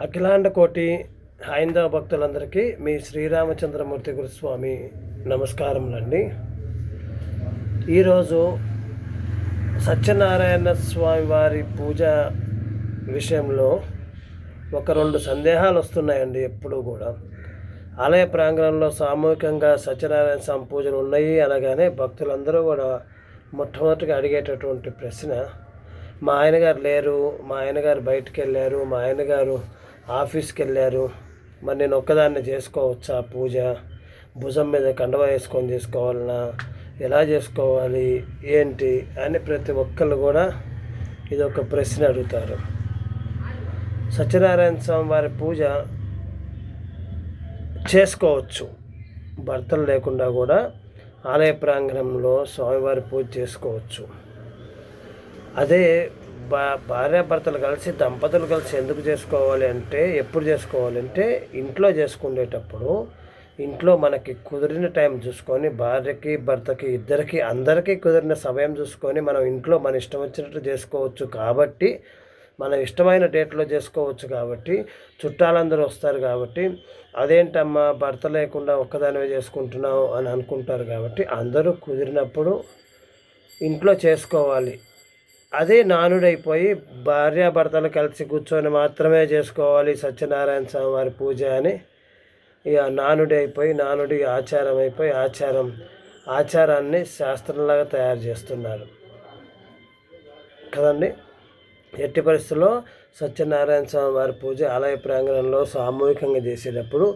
అఖిలాండ కోటి హైందవ భక్తులందరికీ మీ శ్రీరామచంద్రమూర్తి గురుస్వామి నమస్కారములండి. ఈరోజు సత్యనారాయణ స్వామి వారి పూజ విషయంలో ఒక రెండు సందేహాలు వస్తున్నాయండి ఎప్పుడూ కూడా. ఆలయ ప్రాంగణంలో సామూహికంగా సత్యనారాయణ స్వామి పూజలు ఉన్నాయి అనగానే భక్తులందరూ కూడా మొట్టమొదటిగా అడిగేటటువంటి ప్రశ్న మా ఆయనగారు లేరు మా ఆయనగారు బయటికి వెళ్ళారు మా ఆయనగారు ఆఫీస్కి వెళ్ళారు మరి నేను ఒక్కదాన్ని చేసుకోవచ్చా పూజ? భుజం మీద కండవ వేసుకొని చేసుకోవాలన్నా ఎలా చేసుకోవాలి? ఏంటి? అని ప్రతి ఒక్కళ్ళు కూడా ఇది ఒక ప్రశ్న అడుగుతారు. సత్యనారాయణ స్వామి వారి పూజ చేసుకోవచ్చు. భర్తలు లేకుండా కూడా ఆలయ ప్రాంగణంలో స్వామివారి పూజ చేసుకోవచ్చు. అదే భా భార్యాభర్తలు కలిసి దంపతులు కలిసి ఎందుకు చేసుకోవాలి అంటే ఎప్పుడు చేసుకోవాలి అంటే ఇంట్లో చేసుకునేటప్పుడు ఇంట్లో మనకి కుదిరిన టైం చూసుకొని భార్యకి భర్తకి ఇద్దరికి అందరికీ కుదిరిన సమయం చూసుకొని మనం ఇంట్లో మన ఇష్టం వచ్చినట్టు చేసుకోవచ్చు కాబట్టి మన ఇష్టమైన డేట్లో చేసుకోవచ్చు కాబట్టి చుట్టాలందరూ వస్తారు కాబట్టి అదేంటమ్మా భర్త లేకుండా ఒక్కదానివే చేసుకుంటున్నావు అని అనుకుంటారు కాబట్టి అందరూ కుదిరినప్పుడు ఇంట్లో చేసుకోవాలి. అదే నానుడైపోయి భార్యాభర్తలు కలిసి కూర్చొని మాత్రమే చేసుకోవాలి సత్యనారాయణ స్వామి వారి పూజ అని. ఇక నానుడి అయిపోయి నానుడి ఆచారం అయిపోయి ఆచారం ఆచారాన్ని శాస్త్రంలాగా తయారు చేస్తున్నారు. కదండి? ఎట్టి పరిస్థితుల్లో సత్యనారాయణ స్వామి వారి పూజ ఆలయ ప్రాంగణంలో సామూహికంగా చేసేటప్పుడు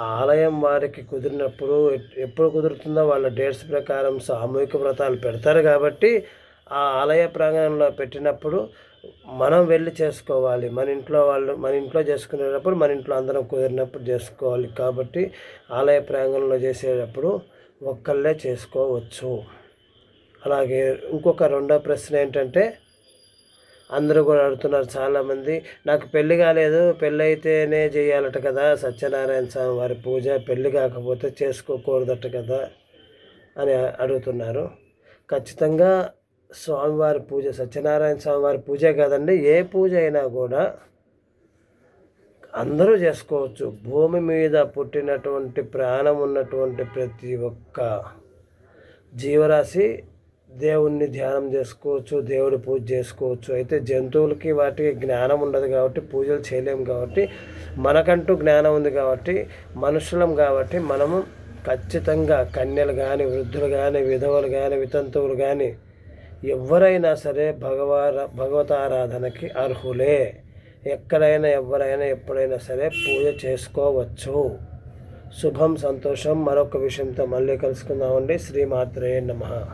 ఆ ఆలయం వారికి కుదిరినప్పుడు ఎప్పుడు కుదురుతుందో వాళ్ళ డేట్స్ ప్రకారం సామూహిక వ్రతాలు పెడతారు కాబట్టి ఆ ఆలయ ప్రాంగణంలో పెట్టినప్పుడు మనం వెళ్ళి చేసుకోవాలి. మన ఇంట్లో వాళ్ళు మన ఇంట్లో చేసుకునేటప్పుడు మన ఇంట్లో అందరం కుదిరినప్పుడు చేసుకోవాలి. కాబట్టి ఆలయ ప్రాంగణంలో చేసేటప్పుడు ఒక్కళ్ళే చేసుకోవచ్చు. అలాగే ఇంకొక రెండో ప్రశ్న ఏంటంటే అందరూ కూడా అడుగుతున్నారు చాలామంది నాకు పెళ్ళి కాలేదు పెళ్ళి అయితేనే చేయాలట కదా సత్యనారాయణ స్వామి వారి పూజ పెళ్ళి కాకపోతే చేసుకోకూడదట కదా అని అడుగుతున్నారు. ఖచ్చితంగా స్వామివారి పూజ సత్యనారాయణ స్వామివారి పూజ కాదండి ఏ పూజ అయినా కూడా అందరూ చేసుకోవచ్చు. భూమి మీద పుట్టినటువంటి ప్రాణం ఉన్నటువంటి ప్రతి ఒక్క జీవరాశి దేవుణ్ణి ధ్యానం చేసుకోవచ్చు దేవుడి పూజ చేసుకోవచ్చు. అయితే జంతువులకి వాటికి జ్ఞానం ఉండదు కాబట్టి పూజలు చేయలేము కాబట్టి మనకంటూ జ్ఞానం ఉంది కాబట్టి మనుషులం కాబట్టి మనము ఖచ్చితంగా కన్యలు కానీ వృద్ధులు కానీ విధవలు కానీ వితంతువులు కానీ ఎవరైనా సరే భగవా భగవతారాధనకి అర్హులే. ఎక్కడైనా ఎవరైనా ఎప్పుడైనా సరే పూజ చేసుకోవచ్చు. శుభం సంతోషం. మరొక విషయంతో మళ్ళీ కలుసుకుందామండి. శ్రీమాత్రే నమ.